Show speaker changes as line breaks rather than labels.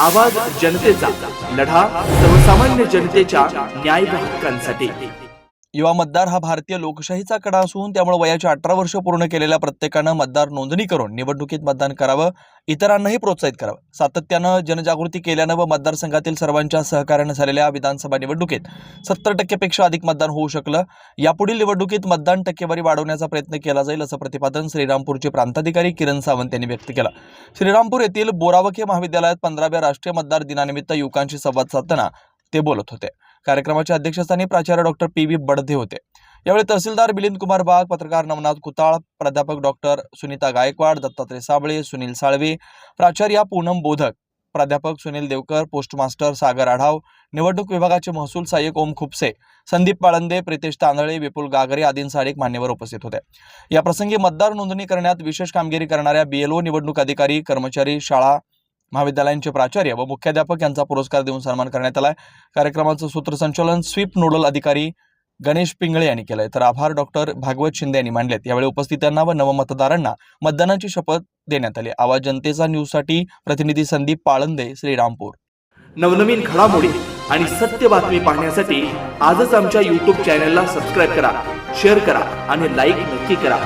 आवाज जनतेचा लढा सर्वसामान्य जनतेच्या न्याय हक्कांसाठी
युवा मतदार हा भारतीय लोकशाहीचा कडा असून त्यामुळे वयाचे अठरा वर्ष पूर्ण केलेल्या प्रत्येकानं मतदार नोंदणी करून निवडणुकीत मतदान करावं इतरांनाही प्रोत्साहित करावं. सातत्यानं जनजागृती केल्यानं व मतदारसंघातील सर्वांच्या सहकार्यानं झालेल्या विधानसभा निवडणुकीत सत्तर टक्केपेक्षा अधिक मतदान होऊ शकलं. यापुढील निवडणुकीत मतदान टक्केवारी वाढवण्याचा प्रयत्न केला जाईल असं प्रतिपादन श्रीरामपूरचे प्रांताधिकारी किरण सावंत यांनी व्यक्त केलं. श्रीरामपूर येथील बोरावके महाविद्यालयात पंधराव्या राष्ट्रीय मतदार दिनानिमित्त युवकांशी संवाद साधताना ते बोलत होते. कार्यक्रमाच्या अध्यक्षस्थानी प्राचार्य डॉक्टर पी व्ही बडदे होते. यावेळी तहसीलदार मिलिंद कुमार बाग पत्रकार नवनाथ कुताळ प्राध्यापक डॉक्टर सुनीता गायकवाड दत्तात्रय साबळे सुनील साळवे प्राचार्या पूनम बोधक प्राध्यापक सुनील देवकर पोस्टमास्टर सागर आढाव निवडणूक विभागाचे महसूल सहाय्यक ओम खुपसे संदीप पाळंदे प्रितेश तांदळे विपुल गागरे आदींसह अनेक मान्यवर उपस्थित होते. या प्रसंगी मतदार नोंदणी करण्यात विशेष कामगिरी करणाऱ्या बीएलओ निवडणूक अधिकारी कर्मचारी शाळा महाविद्यालयांचे प्राचार्य व मुख्याध्यापक यांचा पुरस्कार देऊन सन्मान करण्यात आलाय. कार्यक्रमाचं सूत्रसंचालन स्वीप नोडल अधिकारी गणेश पिंगळे यांनी केलंय. तर आभार डॉक्टर भागवत शिंदे यांनी मांडलेत. यावेळी उपस्थितांना व नवमतदारांना मतदानाची शपथ देण्यात आली. आवाज जनतेचा न्यूजसाठी प्रतिनिधी संदीप पाळंदे श्रीरामपूर.
नवनवीन घडामोडी आणि सत्य बातमी पाहण्यासाठी आजच आमच्या यूट्यूब चॅनलला सबस्क्राईब करा शेअर करा आणि लाईक नक्की करा.